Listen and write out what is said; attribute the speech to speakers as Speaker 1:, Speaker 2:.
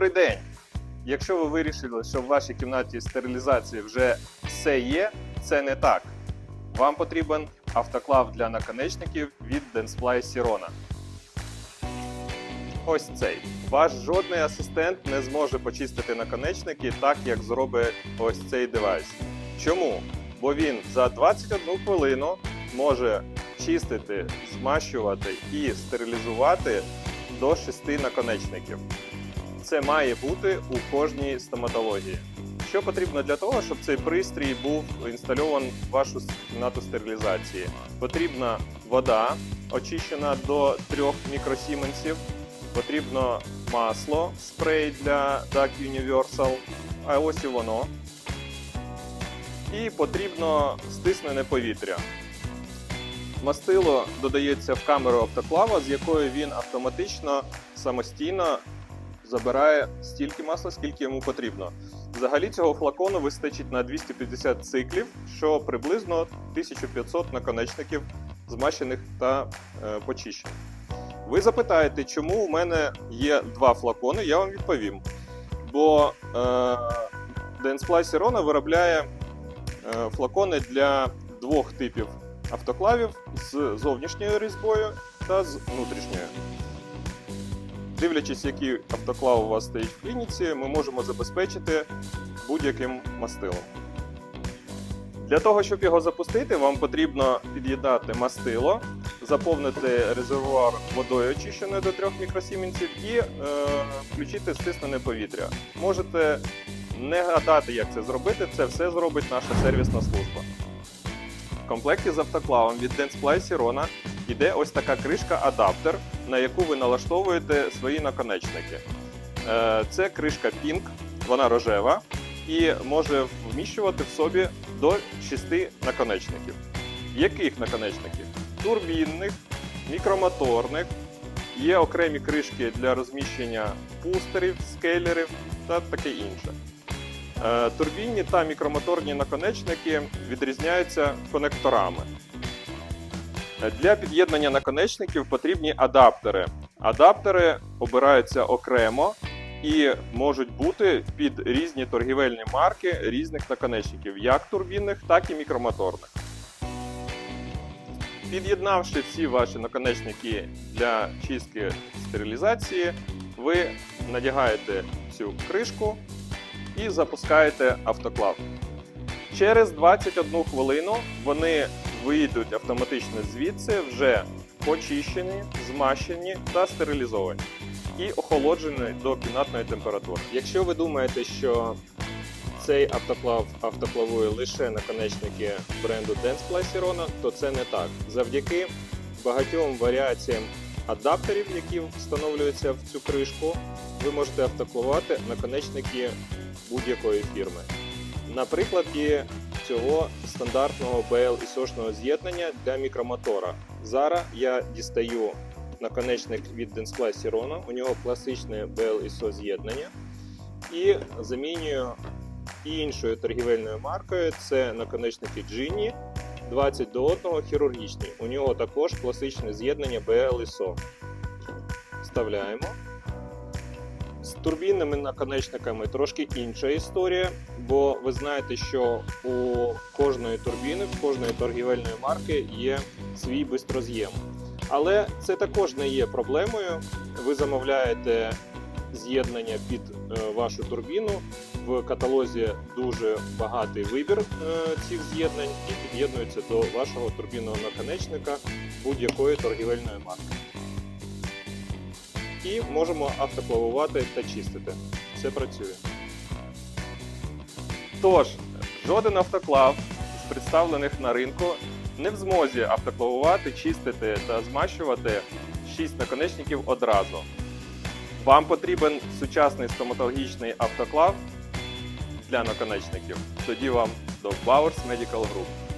Speaker 1: Добрий день! Якщо ви вирішили, що в вашій кімнаті стерилізації вже все є, це не так. Вам потрібен автоклав для наконечників від Densfly Sirona. Ось цей. Ваш жодний асистент не зможе почистити наконечники так, як зробить ось цей девайс. Чому? Бо він за 21 хвилину може чистити, змащувати і стерилізувати до 6 наконечників. Це має бути у кожній стоматології. Що потрібно для того, щоб цей пристрій був інстальований в вашу кімнату стерилізації? Потрібна вода, очищена до 3 мікросіменсів. Потрібно масло, спрей для DAC Universal, а ось і воно. І потрібно стиснене повітря. Мастило додається в камеру автоклава, з якої він автоматично самостійно забирає стільки масла, скільки йому потрібно. Взагалі цього флакону вистачить на 250 циклів, що приблизно 1500 наконечників змащених та е, почищених. Ви запитаєте, чому у мене є два флакони, я вам відповім. Бо е, Densfly Sirona виробляє е, флакони для двох типів автоклавів з зовнішньою різьбою та з внутрішньою. Дивлячись, який автоклав у вас стоїть в клініці, ми можемо забезпечити будь-яким мастилом. Для того, щоб його запустити, вам потрібно під'єднати мастило, заповнити резервуар водою очищеною до 3 мікросіменсів і е, включити стиснене повітря. Можете не гадати, як це зробити, це все зробить наша сервісна служба. В комплекті з автоклавом від Densfly Sirona йде ось така кришка-адаптер, на яку ви налаштовуєте свої наконечники. Е, Це кришка Pink, вона рожева і може вміщувати в собі до 6 наконечників. Яких наконечників? Турбінних, мікромоторних, є окремі кришки для розміщення пустерів, скейлерів та таке інше. Е, Турбінні та мікромоторні наконечники відрізняються конекторами. Для під'єднання наконечників потрібні адаптери. Адаптери обираються окремо і можуть бути під різні торгівельні марки різних наконечників, як турбінних, так і мікромоторних. Під'єднавши всі ваші наконечники для чистки стерилізації, ви надягаєте цю кришку і запускаєте автоклав. Через 21 хвилину вони вийдуть автоматично звідси вже почищені, змащені та стерилізовані і охолоджені до кімнатної температури. Якщо ви думаєте, що цей автоклав автоклавує лише наконечники бренду Densfly Sirona, то це не так. Завдяки багатьом варіаціям адаптерів, які встановлюються в цю кришку, ви можете автоклавувати наконечники будь-якої фірми. На прикладі цього стандартного BL-ISO-шного з'єднання для мікромотора. Зараз я дістаю наконечник від Densfly Sirona, у нього класичне BL-ISO з'єднання, і замінюю іншою торгівельною маркою. Це наконечники Genie 20 до 1 хірургічні. У нього також класичне з'єднання BL-ISO. Вставляємо. З турбінними наконечниками трошки інша історія, бо ви знаєте, що у кожної турбіни, в кожної торгівельної марки є свій бистроз'єм. Але це також не є проблемою. Ви замовляєте з'єднання під е, вашу турбіну. В каталозі дуже багатий вибір е, цих з'єднань і під'єднуються до вашого турбінного наконечника будь-якої торгівельної марки і можемо автоклавувати та чистити. Все працює. Тож, жоден автоклав з представлених на ринку не в змозі автоклавувати, чистити та змащувати 6 наконечників одразу. Вам потрібен сучасний стоматологічний автоклав для наконечників. Тоді вам до Bowers Medical Group.